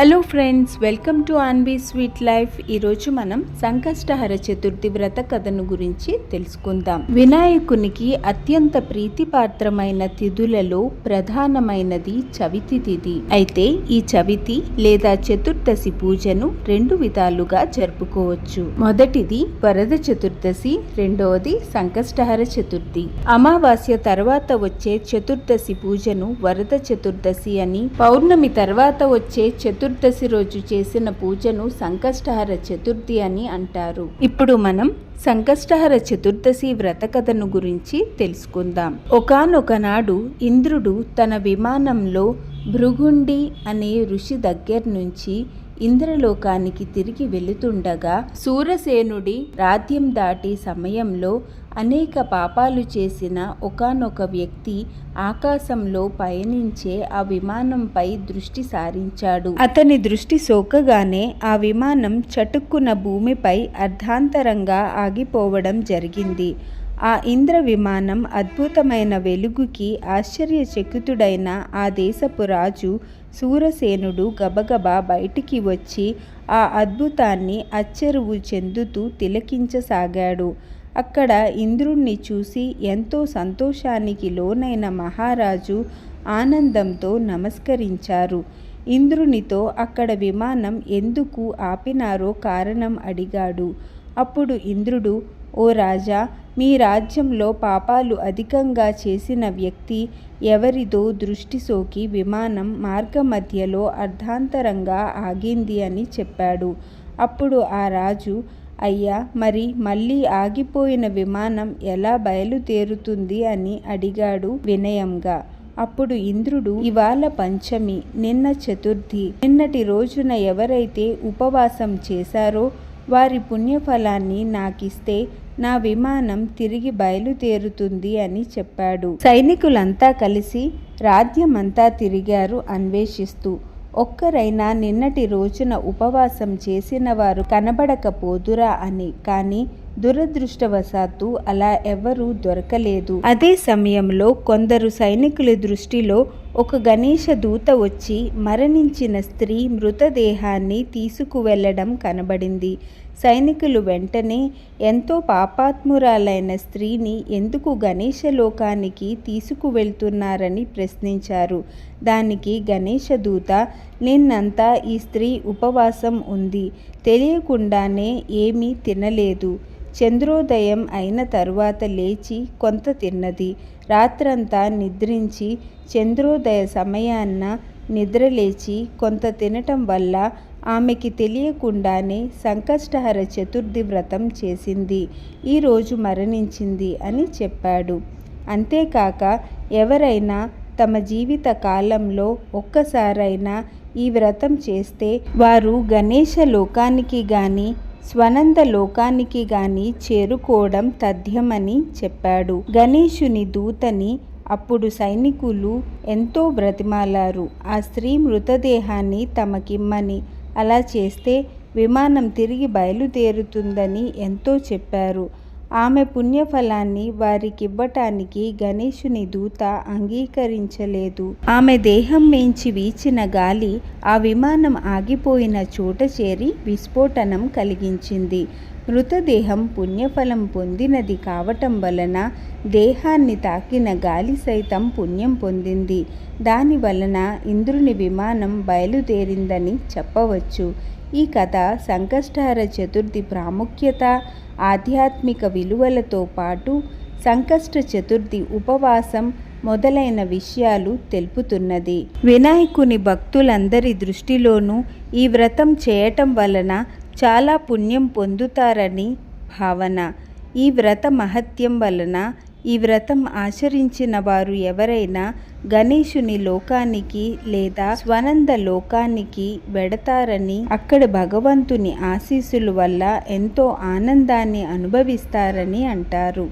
Hello friends welcome to ఆన్బీ sweet life ఈరోజు మనం సంకష్టహర చతుర్థి వ్రత కథను గురించి తెలుసుకుందాం. వినాయకునికి అత్యంత ప్రీతిపాత్రమైన తిథులలో ప్రధానమైనది చవితి తిథి. అయితే ఈ చవితి లేదా చతుర్దశి పూజను రెండు విధాలుగా జరుపుకోవచ్చు. మొదటిది వరద చతుర్దశి రెండవది సంకష్టహర చతుర్థి అమావాస్య తర్వాత వచ్చే చతుర్దశి పూజను వరద చతుర్దశి అని పౌర్ణమి తర్వాత వచ్చే చతుర్దశి రోజు చేసిన పూజను సంకష్టహర చతుర్థి అని అంటారు. ఇప్పుడు మనం సంకష్టహర చతుర్దశి వ్రత కథను గురించి తెలుసుకుందాం. ఒకనొకనాడు ఇంద్రుడు తన విమానంలో భృగుండి అనే ఋషి దగ్గర నుంచి ఇంద్రలోకానికి తిరిగి వెళుతుండగా సూరసేనుడి రాజ్యం దాటి సమయంలో అనేక పాపాలు చేసిన ఒకానొక వ్యక్తి ఆకాశంలో పయనించే ఆ విమానంపై దృష్టి సారించాడు. అతని దృష్టి సోకగానే ఆ విమానం చటుక్కున భూమిపై అర్ధాంతరంగా ఆగిపోవడం జరిగింది. ఆ ఇంద్ర విమానం అద్భుతమైన వెలుగుకి ఆశ్చర్యచకితుడైన ఆ దేశపు రాజు సూరసేనుడు గబగబా బయటికి వచ్చి ఆ అద్భుతాన్ని అచ్చరువు చెందుతూ తిలకించసాగాడు. అక్కడ ఇంద్రుణ్ణి చూసి ఎంతో సంతోషానికి లోనైన మహారాజు ఆనందంతో నమస్కరించారు. ఇంద్రునితో అక్కడ విమానం ఎందుకు ఆపినారో కారణం అడిగాడు. అప్పుడు ఇంద్రుడు ఓ రాజా మీ రాజ్యంలో పాపాలు అధికంగా చేసిన వ్యక్తి ఎవరిదో దృష్టి సోకి విమానం మార్గమధ్యలో అర్ధాంతరంగా ఆగింది అని చెప్పాడు. అప్పుడు ఆ రాజు అయ్యా మరి మళ్ళీ ఆగిపోయిన విమానం ఎలా బయలుదేరుతుంది అని అడిగాడు వినయంగా. అప్పుడు ఇంద్రుడు ఇవాళ పంచమి నిన్న చతుర్థి నిన్నటి రోజున ఎవరైతే ఉపవాసం చేశారో వారి పుణ్యఫలాన్ని నాకిస్తే నా విమానం తిరిగి బయలుదేరుతుంది అని చెప్పాడు. సైనికులంతా కలిసి రాజ్యమంతా తిరిగారు అన్వేషిస్తూ. ఒక్కరైనా నిన్నటి రోజున ఉపవాసం చేసిన వారు కనబడకపోదురా అని. కానీ దురదృష్టవశాత్తు అలా ఎవ్వరూ దొరకలేదు. అదే సమయంలో కొందరు సైనికుల దృష్టిలో ఒక గణేష దూత వచ్చి మరణించిన స్త్రీ మృతదేహాన్ని తీసుకువెళ్ళడం కనబడింది. సైనికులు వెంటనే ఎంతో పాపాత్మురాలైన స్త్రీని ఎందుకు గణేష లోకానికి తీసుకువెళ్తున్నారని ప్రశ్నించారు. దానికి గణేష దూత నిన్నంతా ఈ స్త్రీ ఉపవాసం ఉంది. తెలియకుండానే ఏమీ తినలేదు. చంద్రోదయం అయిన తరువాత లేచి కొంత తిన్నది. రాత్రంతా నిద్రించి చంద్రో చంద్రోదయ సమయాన్న నిద్రలేచి కొంత తినటం వల్ల ఆమెకి తెలియకుండానే సంకష్టహర చతుర్థి వ్రతం చేసింది. ఈరోజు మరణించింది అని చెప్పాడు. అంతేకాక ఎవరైనా తమ జీవిత కాలంలో ఒక్కసారైనా ఈ వ్రతం చేస్తే వారు గణేష లోకానికి గాని స్వనంద లోకానికి గాని చేరుకోవడం తథ్యమని చెప్పాడు. గణేశుని దూతని అప్పుడు సైనికులు ఎంతో బ్రతిమాలారు. ఆ స్త్రీ మృతదేహాన్ని తమకిమ్మని. అలా చేస్తే విమానం తిరిగి బయలుదేరుతుందని ఎంతో చెప్పారు. ఆమె పుణ్యఫలాన్ని వారికివ్వటానికి గణేశుని దూత అంగీకరించలేదు. ఆమె దేహం మేంచి వీచిన గాలి ఆ విమానం ఆగిపోయిన చోట చేరి విస్ఫోటనం కలిగించింది. మృతదేహం పుణ్యఫలం పొందినది కావటం వలన దేహాన్ని తాకిన గాలి సైతం పుణ్యం పొందింది. దాని వలన ఇంద్రుని విమానం బయలుదేరిందని చెప్పవచ్చు. ఈ కథ సంకష్టార చతుర్థి ప్రాముఖ్యత ఆధ్యాత్మిక విలువలతో పాటు సంకష్ట చతుర్థి ఉపవాసం మొదలైన విషయాలు తెలుపుతున్నది. వినాయకుని భక్తులందరి దృష్టిలోనూ ఈ వ్రతం చేయటం వలన చాలా పుణ్యం పొందుతారని భావన. ఈ వ్రత మహత్యం వలన ఈ వ్రతం ఆచరించిన వారు ఎవరైనా గణేశుని లోకానికి లేదా స్వనంద లోకానికి వెడతారని అక్కడ భగవంతుని ఆశీస్సుల వల్ల ఎంతో ఆనందాన్ని అనుభవిస్తారని అంటారు.